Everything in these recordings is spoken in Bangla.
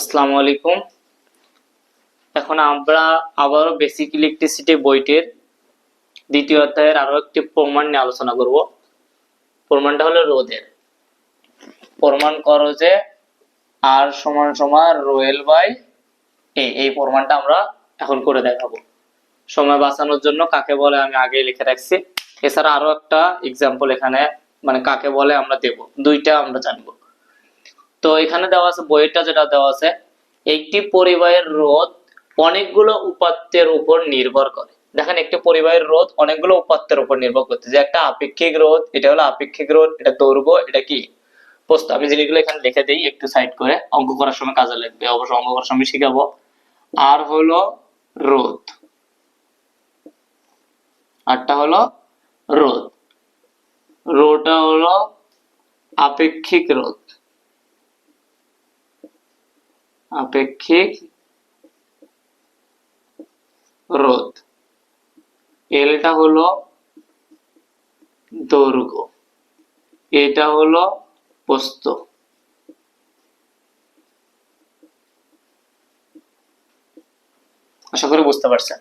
আসসালামু আলাইকুম। এখন আমরা আবারও বেসিক ইলেকট্রিসিটি বইটির দ্বিতীয় অধ্যায়ের আরও একটি প্রমাণ নিয়ে আলোচনা করব। প্রমাণটা হলো রোধের। প্রমাণ করো যে আর সমান সমান রোয়েল বাই এ এই প্রমাণটা আমরা এখন করে দেখাবো। সময় বাঁচানোর জন্য কাকে বলে আমি আগে লিখে রাখছি। এছাড়া আরও একটা এক্সাম্পল এখানে মানে কাকে বলে আমরা দেব। দুইটা আমরা জানব। তো এখানে দেওয়া আছে, বইটা যেটা দেওয়া আছে, একটি পরিবাহের রোধ অনেকগুলো উপাত্তের উপর নির্ভর করে। দেখেন, একটি পরিবাহের রোধ অনেকগুলো উপাত্তের উপর নির্ভর করতে। যে একটা আপেক্ষিক রোধ, এটা হলো আপেক্ষিক রোধ, এটা দৈর্ঘ্য, এটা কি? প্রস্থ। আমি জিনিসগুলো এখানে লিখে দিই, একটু সাইড করে, অঙ্ক করার সময় কাজে লাগবে, অবশ্য অঙ্ক করার সময় শিখাবো। আর হলো রোধ। আরটা হলো রোধ। রোটা হলো আপেক্ষিক রোধ। আপেক্ষিক রোধ। এলটা হলো দৈর্ঘ্য। এটা হলো প্রস্থ আশা করি বুঝতে পারছেন।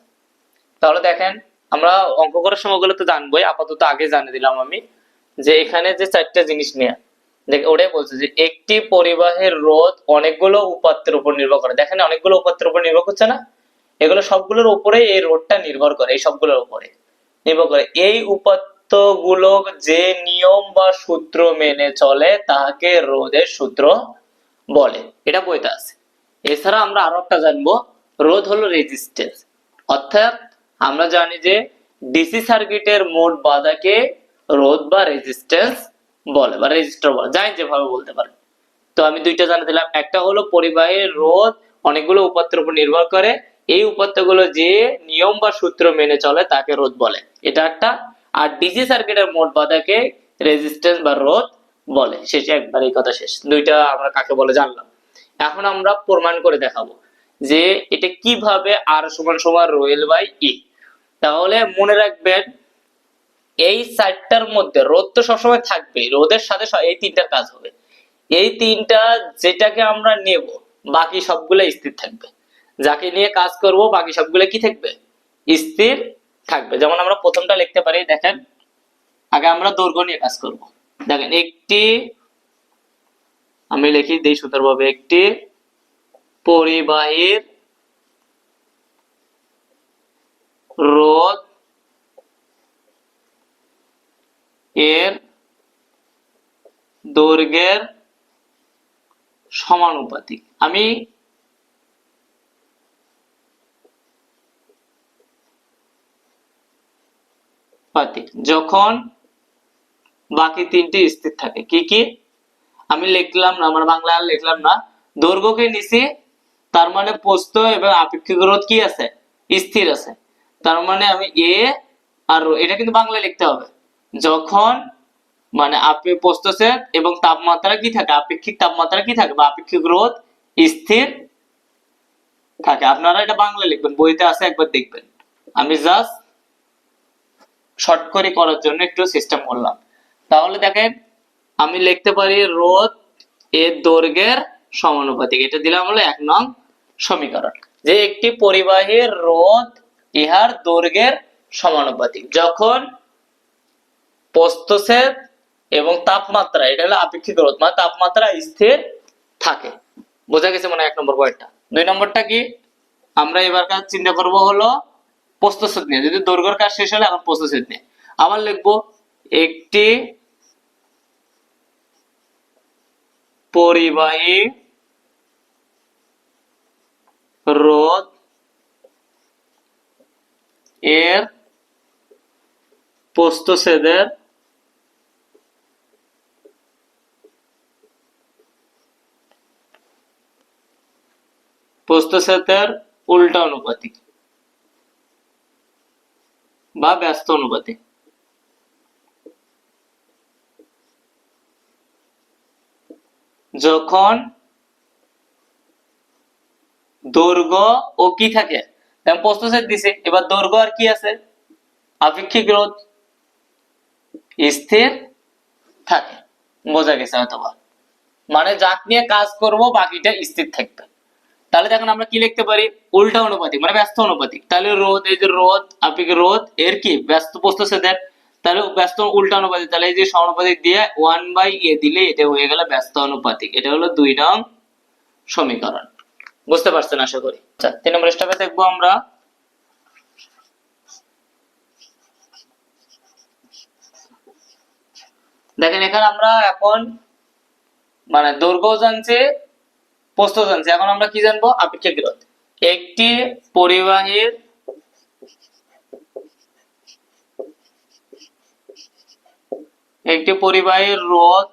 তাহলে দেখেন, আমরা অঙ্ক করার সময়গুলো তো জানবোই, আপাতত আগে জানিয়ে দিলাম আমি যে এখানে যে চারটা জিনিস নিয়ে ওটাই বলছে যে একটি পরিবাহের রোধ অনেকগুলো উপাত্তের উপর নির্ভর করে। দেখেন, অনেকগুলো উপাত্তের উপর নির্ভর করছে না? এগুলো সবগুলোর উপরে এই রোধটা নির্ভর করে, এই সবগুলোর উপরে। নির্ভর করে। এই উপাত্তগুলো যে নিয়ম বা সূত্র মেনে চলে তাকে রোধের সূত্র বলে। এটা বইতে আছে। এছাড়া আমরা আরও একটা জানব। রোধ হলো রেজিস্ট্যান্স অর্থাৎ আমরা জানি যে ডিসি সার্কিটের মোট বাধাকে রোধ বা রেজিস্ট্যান্স বলে বা রেজিস্টার বলে, যাই যেভাবে বলতে পারে। তো আমি দুইটা জানা দিলাম। একটা হলো পরিবাহের রোধ, অনেকগুলো উপাত্তের উপর নির্ভর করে। এই উপাত্তগুলো যে নিয়ম বা সূত্র মেনে চলে তাকে রোধ বলে। এটা একটা। আর ডিসি সার্কিটের মোট বাধাকে রেজিস্ট্যান্স বা রোধ বলে। শেষ, একবার এই কথা শেষ। দুইটা আমরা কাকে বলে জানলাম। এখন আমরা প্রমাণ করে দেখাবো যে এটা কীভাবে আর সমান সমান রোয়েল বাই ই তাহলে মনে রাখবেন এই চারটার মধ্যে, রোদ তো সবসময় থাকবে রোদের সাথে এই তিনটার কাজ হবে। এই তিনটা যেটাকে আমরা নেব, বাকি সবগুলো স্থির থাকবে। যাকে নিয়ে কাজ করব, বাকি সবগুলো কি থাকবে? স্থির থাকবে। যেমন আমরা প্রথমটা লিখতে পারি, দেখেন, আগে আমরা দৈর্ঘ্য নিয়ে কাজ করব। দেখেন, একটি, আমি লিখি দেই সুন্দরভাবে, একটি পরিবাহীর রোধ এর দৈর্ঘ্যের সমানুপাতিক। আমি যখন বাকি তিনটি স্থির থাকে, কি কি? আমি লিখলাম না, আমার বাংলা আর লিখলাম না। দৈর্ঘ্যকে নিচে তার মানে প্রস্থ এবং আপেক্ষিক রোধ কি আছে? স্থির আছে। তার মানে আমি এ আর এটা কিন্তু বাংলায় লিখতে হবে। যখন মানে আপে প্রস্থছেদ এবং তাপমাত্রা কি থাকে, আপেক্ষিক তাপমাত্রা কি থাকে বা আপেক্ষিক রোধ স্থির থাকে। আপনারা এটা বাংলায় লিখবেন, বইতে আছে একবার দেখবেন। আমি জাস্ট শর্ট করে করার জন্য একটু সিস্টেম করলাম। তাহলে দেখেন, আমি লিখতে পারি রোধ এর দৈর্ঘ্যের সমানুপাতিক। এটা দিলাম হলো এক নং সমীকরণ। যে একটি পরিবাহীর রোধ ইহার দৈর্ঘ্যের সমানুপাতিক। যখন প্রস্থছেদ এবং তাপমাত্রা, এটা হলো আপেক্ষিক রোধ মানে তাপমাত্রা স্থির থাকে। বোঝা গেছে মানে এক নম্বর পয়েন্টটা দুই নম্বরটা কি? আমরা এবার কাজ চিন্তা করব হলো প্রস্থচ্ছেদ নিয়ে। যদি দৈর্ঘ্যের কাজ শেষ হলে এখন প্রস্থচ্ছেদ নিয়ে। আবার লিখব একটি পরিবাহী রোধ এর প্রস্থচ্ছেদের প্রস্থচ্ছেদের উল্টা অনুপাতিক বা ব্যস্ত অনুপাতিক যখন দৈর্ঘ্য ও কি থাকে? প্রস্থচ্ছেদ দিছে, এবার দৈর্ঘ্য আর কি আছে? আপেক্ষিক রোধ স্থির থাকে। বোঝা গেছে হয়তোবা। মানে যাক নিয়ে কাজ করব, বাকিটা স্থির থাকবে। তাহলে দেখেন আমরা কি লিখতে পারি? উল্টা অনুপাতিক মানে ব্যস্ত অনুপাতিক। তাহলে রোধ, এই যে রোধ আপেক্ষিক রোধ? এর কি? ব্যস্ত প্রস্থচ্ছেদের তাহলে ব্যস্ত উল্টা অনুপাতিক, তাহলে এই যে সমানুপাতিক দিয়ে ওয়ান বাই এ দিলে এটা হয়ে গেল ব্যস্ত অনুপাতিক। এটা হলো দুই নং সমীকরণ। বুঝতে পারছেন আশা করি? আচ্ছা তিন নম্বর স্টেপে দেখব আমরা। দেখেন এখানে আমরা এখন মানে দৈর্ঘ্য জানছি প্রস্থ জানছি। এখন আমরা কি জানব? আপেক্ষিক রোধ একটি পরিবাহীর একটি পরিবাহীর রোধ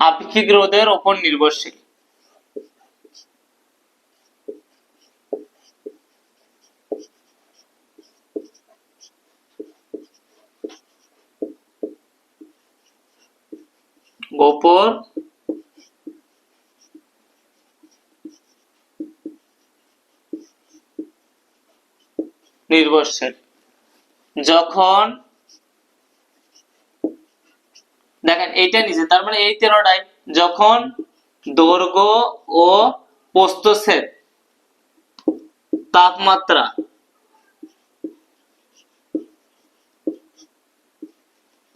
আপেক্ষিক রোধের উপর নির্ভরশীল। ওপর নির্ভরশীল যখন দেখেন, এইটা নিচে তার মানে এই তেরোটাই যখন দৈর্ঘ্য ও প্রস্থচ্ছেদ তাপমাত্রা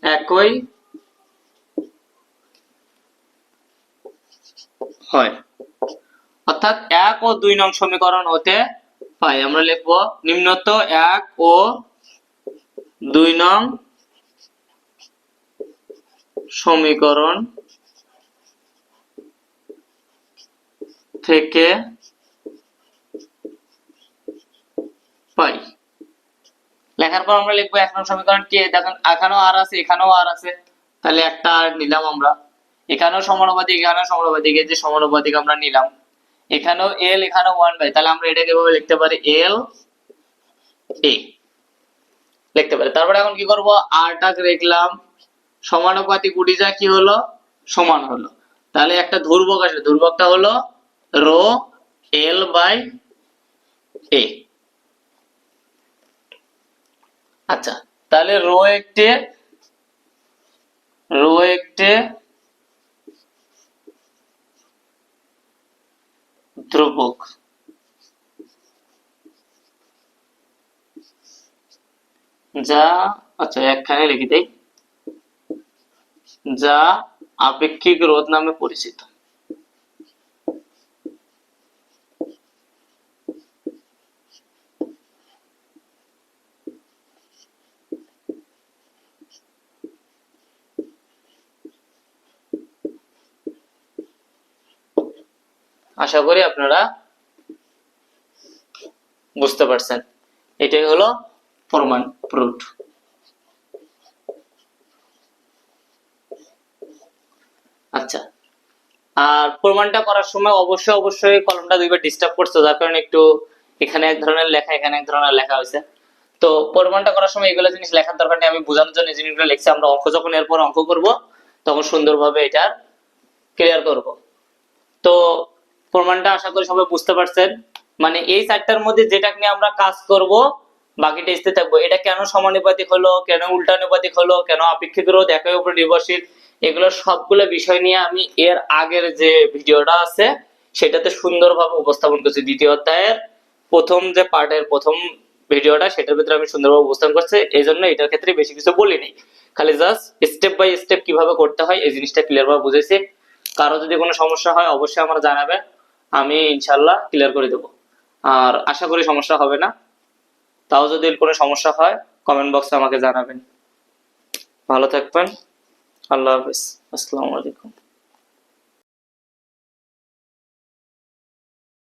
একই হয়। অর্থাৎ এক ও দুই নং সমীকরণ হতে পাই আমরা লিখব নিম্নত এক ও দুই নং সমীকরণ থেকে পাই। লেখার পর আমরা লিখব এক নং সমীকরণ কি দেখেন এখানেও আর আছে, এখানেও আর আছে। তাহলে একটা আর নিলাম আমরা। এখানেও সমানুপাতিক এখানেও সমানুপাতিক, এই যে সমানুপাতিক আমরা নিলাম। এখানেও এল এখানেও ওয়ান বাই তাহলে আমরা এটাকে এভাবে লিখতে পারি এল এ লিখতে পারি। তারপরে এখন কি করব? আরটাকে লিখলাম সমানুপাতিক যা কি হলো? সমান হলো। তাহলে একটা ধ্রুবক আসবে ধ্রুবকটা হলো রো এল বাই এ আচ্ছা তাহলে রো একটি রো একটি ধ্রুবক যা আচ্ছা একখানে লিখে দেই যা আপেক্ষিক রোধ নামে পরিচিত আশা করি আপনারা বুঝতে পারছেন। এটাই হলো প্রমাণ প্রুফ আচ্ছা আর প্রমাণটা করার সময় অবশ্যই অবশ্যই কলমটা দুইবার ডিস্টার্ব করছে, যার কারণে একটু এখানে এক ধরনের লেখা, এখানে এক ধরনের লেখা হয়েছে। তো প্রমাণটা করার সময় এগুলো জিনিস লেখার দরকার নেই, আমি বোঝানোর জন্য জিনিসগুলো লিখছি, আমরা অঙ্ক যখন এরপর অঙ্ক করব, তখন সুন্দরভাবে এটা ক্লিয়ার করব। তো প্রমাণটা আশা করি সবাই বুঝতে পারছেন। মানে এই চারটার মধ্যে যেটা নিয়ে আমরা কাজ করব বাকিটা স্থির থাকব। এটা কেন সমানুপাতিক হলো, কেন উল্টানুপাতিক হলো, কেন আপেক্ষিক রোধ, একের উপর নির্ভরশীল, এগুলো সবগুলো বিষয় নিয়ে আমি এর আগের যে ভিডিওটা আছে, সেটাতে সুন্দরভাবে উপস্থাপন করছি। দ্বিতীয় অধ্যায়ের প্রথম যে পার্টের প্রথম ভিডিওটা, সেটার ভিতরে আমি সুন্দরভাবে উপস্থাপন করছি। এই জন্য এটার ক্ষেত্রে বেশি কিছু বলিনি। খালি জাস্ট স্টেপ বাই স্টেপ কীভাবে করতে হয়, এই জিনিসটা ক্লিয়ার ভাবে বুঝেছি। কারও যদি কোনো সমস্যা হয়, অবশ্যই আমার জানাবে আমি ইনশাল্লাহ ক্লিয়ার করে দেবো। আর আশা করি সমস্যা হবে না। তাও যদি কোনো সমস্যা হয় কমেন্ট বক্সে আমাকে জানাবেন। ভালো থাকবেন। আল্লাহ হাফিজ। আসসালামু আলাইকুম।